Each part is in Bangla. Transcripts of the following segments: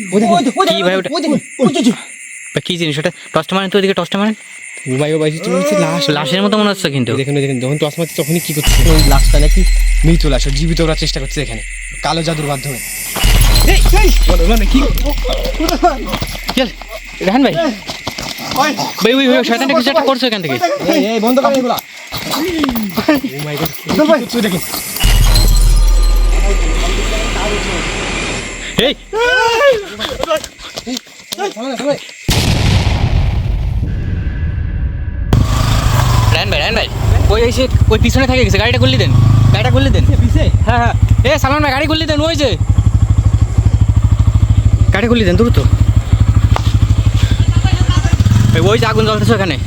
কি ভাই ওটা? ভাই, কি জিনিস ওটা? টসটা মারেন তো ওদিকে টসটা মারেন। ঘুমাইও বাইছি তুমি হচ্ছে লাশ। লাশের মতো মনে হচ্ছে কিন্তু। দেখেন দেখেন যখন টস মারছে তখনই কি করছে ওই লাশটা নাকি মৃত লাশ জীবিত ওরা চেষ্টা করছে এখানে। কালো জাদুর মাধ্যমে। মানে কি? চল রেহান ভাই। ভাই ওই ওই শয়তানটা কিছু একটা করছ এখান থেকে। এই এই বন্ধ করেন এগুলা। ও মাই গড চল ভাই। তুই দেখেন। এই। রেহান ভাই রেহান ভাই। ওই এসে ওই পিছনে থেকে গেছে গাড়িটা খুললি দেন। গাড়িটা খুললি দেন। হ্যাঁ হ্যাঁ। এ সালমান ভাই গাড়ি খুললি দেন ওই যে। গাড়ি খুললি দেন দ্রুত। ওই- যে আগুন জ্বলতেছে ওখানে।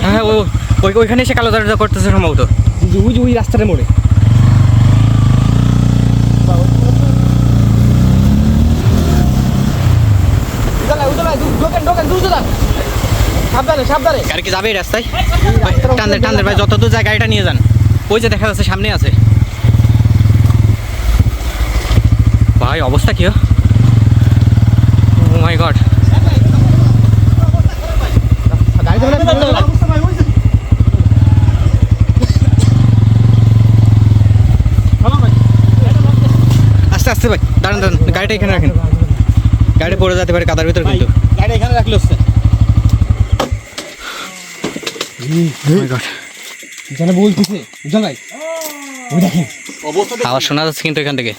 হ্যাঁ হ্যাঁ, ও- ওই ওইখানে এসে কালো দাঁড়া করতেছে সম্ভবত। ওই যে ওই রাস্তার মোড়ে। সাবধানে সাবধানে। গাড়ি কি যাবে এই রাস্তায়? ভাই যত দূর যায় গাড়িটা নিয়ে যান। ওই যে দেখা যাচ্ছে সামনে আছে। ভাই অবস্থা কি ও মাই গড গাড়ি যাবে না আস্তে আস্তে ভাই দাঁড়ান দাঁড়ান গাড়িটা এখানে রাখেন। গাড়ি পড়ে যেতে পারে কাদার ভিতর কিন্তু। গাড়ি এখানে রাখলে হচ্ছে। Oh এখানে বলতেছে উজ্জ্বল ভাই? ওই দেখেন। অবস্থা আওয়াজ শোনা যাচ্ছে কিন্তু এখান থেকে।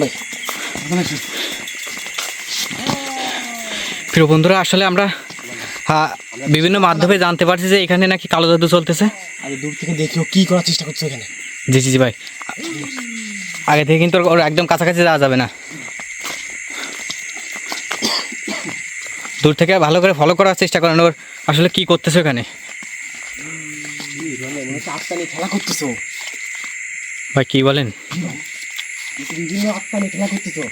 ভাই প্রিয় বন্ধুরা আসলে আমরা বিভিন্ন মাধ্যমে জানতে পারছি যে এখানে নাকি কালো জাদু চলতেছে। আরে দূর থেকে দেখিও কি করার চেষ্টা করছে এখানে। জি জি জি ভাই। আগে থেকে কিন্তু ওর- একদম কাছাকাছি যাওয়া যাবে না। দূর থেকে ভালো করে ফলো করার চেষ্টা করেন ওর। আসলে কি করতেছে ওখানে? খেলা করতেছো ভাই, কি বলেন? খেলা করতেছো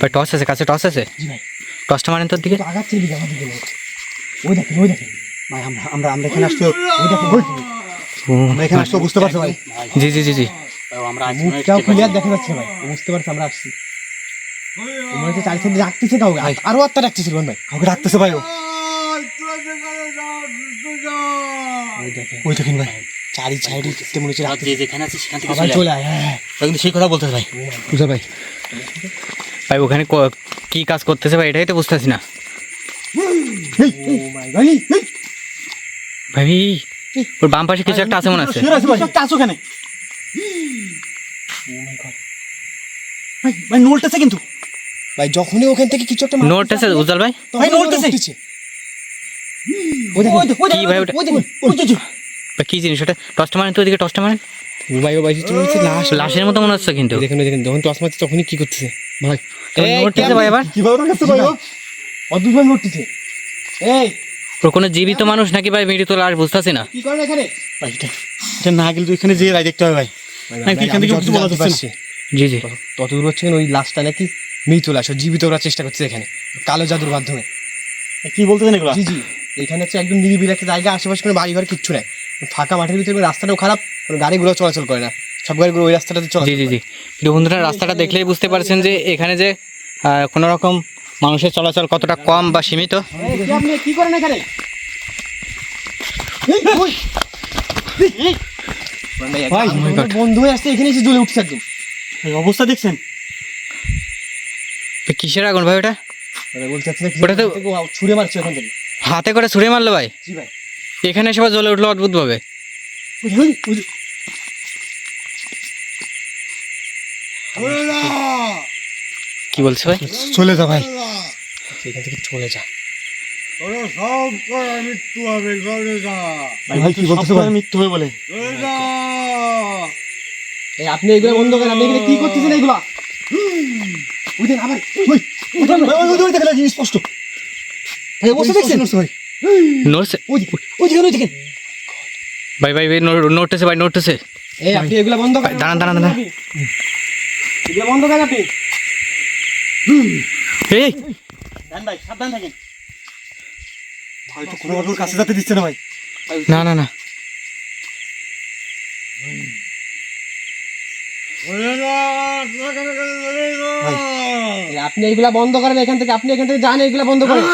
ভাই, টস আছে, কাছে টস আছে? জি ভাই। টসটা মারেন তোর দিকে? তো আগাচ্ছে দিকে আমাদের দিকে ওই দেখেন ওই দেখেন। ভাই আমরা আমরা আমরা এখানে আসছো ওই দেখেন ওই আমরা এখানে আসছো বুঝতে পারছ ভাই। জি জি জি জি। আমরা মুখটাও ক্লিয়ার দেখা যাচ্ছে ভাই। বুঝতে পারছ আমরা আসছি। মনে হচ্ছে চারি রাখতেছে কাউকে। আরও আত্মা রাখতেছিল ভাই। কাউকে রাখতেছে ভাই ও। ওই দেখেন ভাই। চারি সাইডে দেখতে মনে হচ্ছে রাখতেছে যে যেখানে আছে সেখান থেকে চলে চলে আয় হ্যাঁ হ্যাঁ। কিন্তু সেই কথা বলতেছে ভাই। বুঝা ভাই ভাই ওখানে ক- কাজ করতেছে ভাই? এটাই তো বুঝতেছি না। ভাই ওর বাম পাশে কিছু একটা আছে মনে আছে। ভাই কিন্তু। ভাই যখনই ওখান থেকে কিছু একটা নোট আছে উজ্জ্বল ভাই? ভাই, কি ভাই ওটা? কি জিনিস ওটা? টসটা মারেন তো ওদিকে টসটা মারেন? লাশ। লাশের মতো মনে হচ্ছে কিন্তু। দেখেন যখন টস মারছে তখনই কি করতেছে? ভাই এই কোনো জীবিত মানুষ নাকি ভাই মৃত লাশ বুঝতেছি না? কি করেন এখানে? ভাই এটা এটা না গেলে তো এখানে যেয়ে রায় দেখতে হবে ভাই। ভাই, এখান থেকে কিছু বলা যাচ্ছে জি জি। তত দূর হচ্ছে ওই লাশটা নাকি মৃত লাশ জীবিত ওরা চেষ্টা করছে এখানে। কালো জাদুর মাধ্যমে। কি বলতেছেন এগুলো? জি জি। এখানে হচ্ছে একদম নিরিবিলি একটা জায়গা আশেপাশে কোনো বাড়ি ঘর কিচ্ছু নাই। ফাঁকা মাঠের ভিতরে রাস্তাটাও খারাপ কোনো গাড়িগুলো চলাচল করে না। সব গাড়িগুলো ওই রাস্তাটাতে চলে জি জি জি। কিন্তু বন্ধুরা রাস্তাটা দেখলেই বুঝতে পারছেন যে এখানে যে কোনো রকম মানুষের চলাচল কতটা কম বা সীমিত। কি করেন এখানে. বন্ধু আসছে এখানে এসে জ্বলে উঠছে একদম। অবস্থা দেখছেন? কিসের আগুন ভাই ওটা? বলতে চাচ্ছি না ওটা তো- ছুড়ে মারছে ওখান হাতে করে ছুঁড়ে মারলো ভাই? জি ভাই। এখানে সবাই জ্বলে উঠল অদ্ভুত ভাবে ওই যে, ওই যে, ওই যে। কি বলছে ভাই? চলে যা ভাই। এখান থেকে চলে যা। ভাই ভাই কি বলতেছে ভাই মৃত্যু হবে বলে। এই আপনি এগুলো বন্ধ করেন আপনি এখানে কি করতেছেন এগুলা? ওই দেন আবার। ওই ওই ওই ওই ওই দেখেন ওই স্পষ্ট। ভাই দেখছেন? ভাই। নড়ছে? ওই যে, ওই দেখেন ওই দেখেন। ভাই ভাই ভাই ন- নড়তেছে ভাই নড়তেছে। এই আপনি এগুলা বন্ধ করেন। দাঁড়ান দাঁড়ান দাঁড়ান। এগুলা বন্ধ আপনি এই। ভাই সাবধান থাকেন। হয়তো কোনোভাবে ওর কাছে যেতে দিচ্ছে না ভাই। না না না। আপনি এইগুলা বন্ধ করেন এখান থেকে আপনি এখান থেকে যান এইগুলা বন্ধ করেন।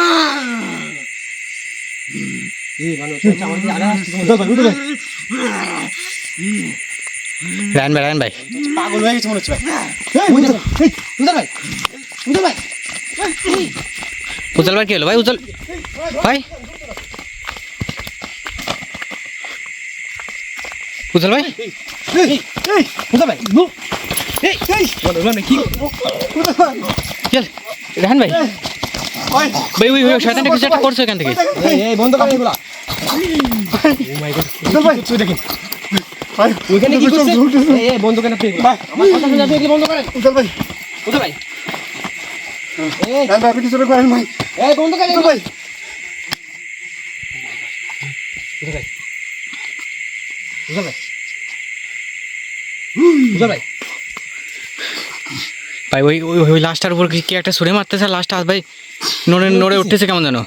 এই আমার রায়ন ভাই রায়ন ভাই। পাগল হয়ে গেছে মনে হচ্ছে ভাই। উঠো ভাই। উঠো ভাই। উজ্জ্বল ভাই কি হলো? ভাই উজ্জ্বল ভাই। উজ্জ্বল ভাই। এই, এই, ভাই। এই, এই, বলো, বলো, কি? উঠো ভাই। ভাই। ওই, ওই ওই শয়তানটা কিছু একটা করছ এখান থেকে। ভাই। দেখেন ওইখানে কি করছে? এই, এই, বন্ধ করেন আপনি এগুলা। আমার কথা শুনে আপনি বন্ধ করেন উজ্জ্বল ভাই। উঠো ভাই? এই, রান ভাই আপনি করেন ভাই এই, বন্ধ করেন এগুলো। ভাই উঠো ভাই। উঠো ভাই। উঠো ভাই। ভাই ওই ওই ওই লাস্টার উপর কি কি একটা সরে মারতেছে? লাস্টটা ভাই নড়ে নড়ে উঠতেছে কেমন জানো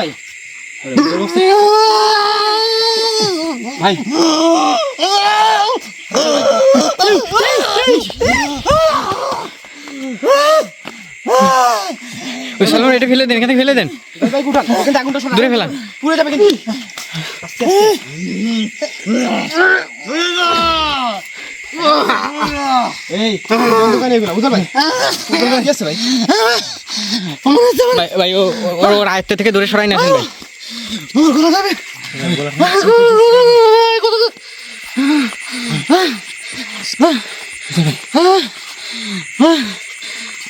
ভাই। ভাই। ওই সালমান এটা ফেলে দেন এখান থেকে ফেলে দেন। ভাই উঠান এখান থেকে আগুনটা সরান। দূরে ফেলান। পুড়ে যাবে কিন্তু। ভাই? ওর ওর আয়ত্ত থেকে দূরে সরাই না ভাই।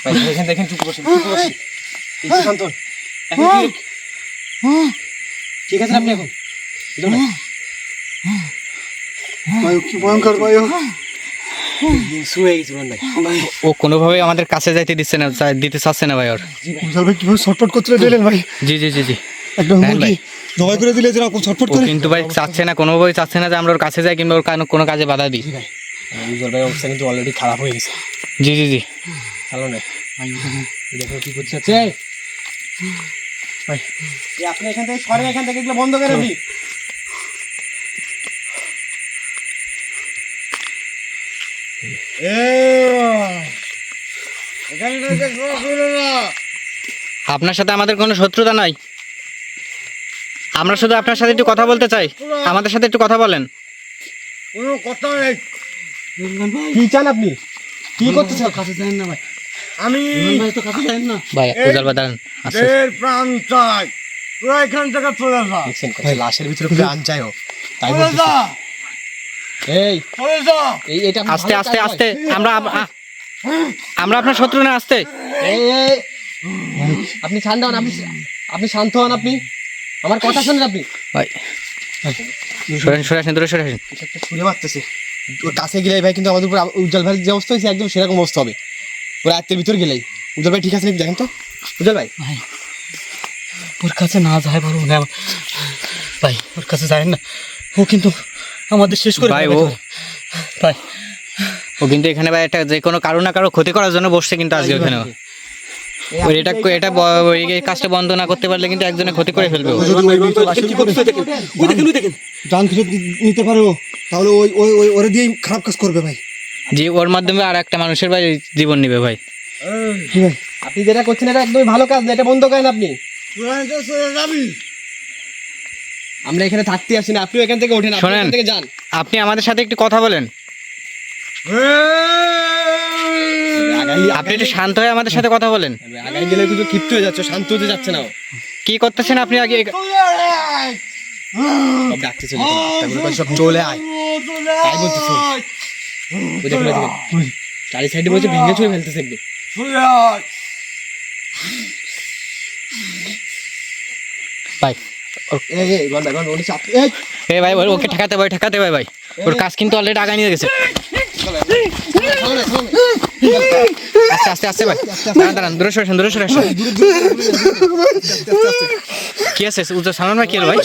ভাই এখান থেকে চুপ বসে চুপ বসে শান্ত ঠিক আছে আপনি এখন? কি ভয়ঙ্কর ও। কোনোভাবেই আমাদের কাছে যাইতে দিচ্ছে না দিতে চাচ্ছে না ভাই ওর। ভাই কীভাবে করতে দিলেন ভাই। জি জি জি জি। একদম হ্যাঁ মুরগি জবাই করে দিলে যেরকম ছটফট করে। কিন্তু ভাই চাচ্ছে না কোনোভাবেই চাচ্ছে না যে আমরা ওর কাছে যাই কিংবা ওর কানো- কোনো কাজে বাধা দিই। অবস্থা কিন্তু অলরেডি খারাপ হয়ে গেছে। জি জি জি। ভালো না দেখো কি করছে ভাই। আপনি এখান থেকে সরেন এখান থেকে এগুলো বন্ধ করে আপনি আপনার সাথে আমাদের কোনো শত্রুতা নাই? আমরা শুধু আপনার সাথে একটু কথা বলতে চাই। আমাদের সাথে একটু কথা বলেন। কোনো কথা নেই। কি চান আপনি? কি করতেছেন কাছে যান না ভাই। আমি ভাই তো কাছে যান না। ভাই উজাল আচ্ছা প্রাণ চাই। তোরা এখান থেকে চলে যা। দেখছেন লাশের ভিতরে প্রাণ চাই ও তাই এই চলে যা। এই এটা আস্তে আস্তে আস্তে। আমরা আমরা আপনার শত্রু না আস্তে। এই। আপনি শান্ত হন আপনি আপনি শান্ত হন আপনি। আমার কথা শুনেন আপনি। ভাই সরে সরে আসেন দূরে সরে আসেন। একটা মারতেছে। ওর কাছে গেলে ভাই কিন্তু আমাদের উপর উজ্জ্বল ভাইয়ের যে অবস্থা হয়েছে একদম সেরকম অবস্থা হবে। ওর আত্মের ভিতর গেলেই। উজ্জ্বল ভাই ঠিক আছে নাকি? দেখেন তো। উজ্জ্বল ভাই। ভাই ওর কাছে না যায় পারব না ভাই ওর কাছে যায় না। ও কিন্তু আমাদের শেষ করে ভাই, ও- ভাই। ভাই। ও কিন্তু এখানে ভাই একটা যে কোনো কারও না কারও ক্ষতি করার জন্য বসছে কিন্তু আজকে ওখানে এটা এটা ওই এই কাজটা বন্ধ না করতে পারলে কিন্তু একজনে ক্ষতি করে ফেলবে। জান ফিরত নিতে পারে তাহলে ওই ওই ওই ওরে দিয়েই খারাপ কাজ করবে ভাই। যে ওর মাধ্যমে আর একটা মানুষের ভাই জীবন নিবে ভাই। আপনি যেটা করছেন এটা একদমই ভালো কাজ না এটা বন্ধ করেন আপনি। আমরা এখানে থাকতে আসি না আপনিও এখান থেকে ওঠেন আপনি শোনেন। এখান থেকে যান। আপনি আমাদের সাথে একটু কথা বলেন। আগাই আপনি একটু শান্ত হয়ে আমাদের সাথে কথা বলেন। আগাই গেলে কিন্তু ক্ষিপ্ত হয়ে যাচ্ছে শান্ত হতে যাচ্ছে না কি করতেছেন আপনি আগে? ডাকতে চলে সব চলে আয়। তাই বলতেছে দেখুন দেখুন চারি সাইডে বলছে ভেঙে চুরে ফেলতেছে একদম। ভাই এ ভাই ওকে ঠেকাতে ভাই ঠেকাতে ভাই ভাই। ওর কাজ কিন্তু অলরেডি আগায় নিয়ে গেছে। আস্তে আস্তে আস্তে ভাই। দাঁড়ান দাঁড়ান দূরে সরে দূরে সরে আসেন। কি আছে? উজ্জ্বল সালমান ভাই কি ভাই?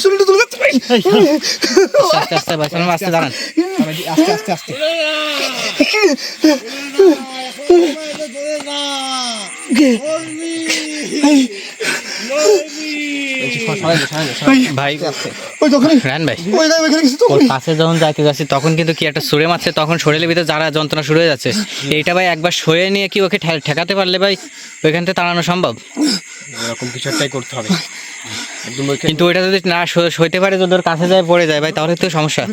আস্তে আস্তে আস্তে ভাই সালমান আস্তে দাঁড়ান। আস্তে আস্তে আস্তে। ভাই যখন যাচ্ছি তখন কিন্তু কি একটা সুরে মারছে তখন শরীরের ভিতরে যারা যন্ত্রণা হয়ে যাচ্ছে ভাই একবার নিয়ে কি ওকে ঠেকাতে পারলে ভাই থেকে তাড়ানো সম্ভব কিন্তু ওইটা যদি না সইতে পারে যদি ওর কাছে যায় পড়ে যায় ভাই তাহলে তো সমস্যা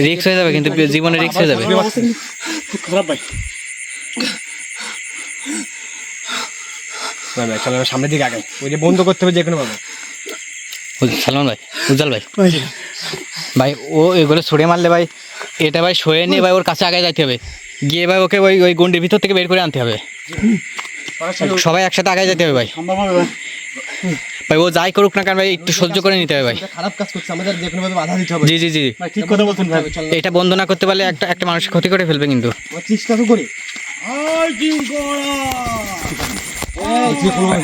রিক্স হয়ে যাবে কিন্তু জীবনে রিক্স হয়ে যাবে খারাপ ভাই না ভাই চলো আমরা সামনের দিকে আগাই। ওই যে বন্ধ করতে হবে যে কোনো ভাবে সালমান ভাই উজ্জ্বল ভাই। ভাই ও এগুলো ছুড়ে মারলে ভাই এটা ভাই সয়ে নিয়ে ভাই ওর কাছে আগে যাইতে হবে। গিয়ে ভাই ওকে ওই ওই গন্ডির ভিতর থেকে বের করে আনতে হবে। সবাই একসাথে আগে যেতে হবে ভাই। ভাই। ও যাই করুক না কারণ ভাই একটু সহ্য করে নিতে হবে ভাই। খারাপ কাজ করছে আমাদের যে কোনো বাধা দিতে হবে। জি জি জি। ঠিক কথা বলছেন ভাই। এটা বন্ধ না করতে পারলে একটা একটা মানুষের ক্ষতি করে ফেলবে কিন্তু। চেষ্টা তো করি?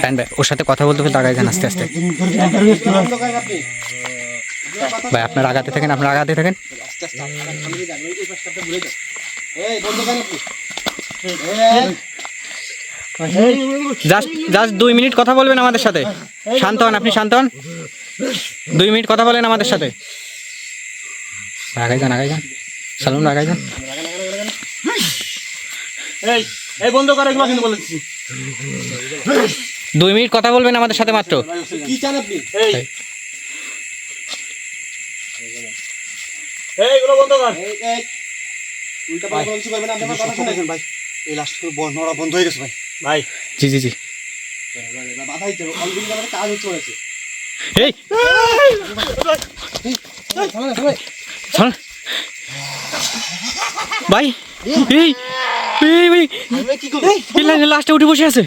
ফ্যান ভাই, ওর সাথে কথা বলতে বলতে আগাই যান আস্তে আস্তে। ভাই, আপনার আগাতে থাকেন, আপনার আগাতে থাকেন। জাস্ট জাস্ট দুই মিনিট কথা বলবেন আমাদের সাথে। শান্ত হন আপনি, শান্ত হন। দুই মিনিট কথা বলেন আমাদের সাথে। আগাই যান আগাই যান। সালুন আগাই যান। এই বন্ধ করে কিন্তু বলেছি দুই মিনিট কথা বলবেন আমাদের সাথে মাত্র। কি চান আপনি? বন্ধ কর। এই এই। উল্টা পাল্টা কিছু করবেন আপনি আমার কথা ভাই। এই লাস্ট বন্ধ নড়া বন্ধ হয়ে গেছে ভাই। ভাই। জি জি জি। বাধা দিতে হবে অলরেডি আমাদের কাজ হচ্ছে হয়েছে এই। থামেন থামেন ভাই। এই। এই ভাই। কি করবে? লাস্টে উঠে বসে আছে।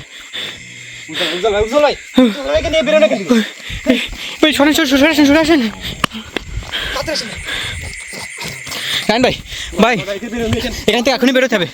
সরে ভাই ভাই এখান থেকে এখনই বেরোতে হবে।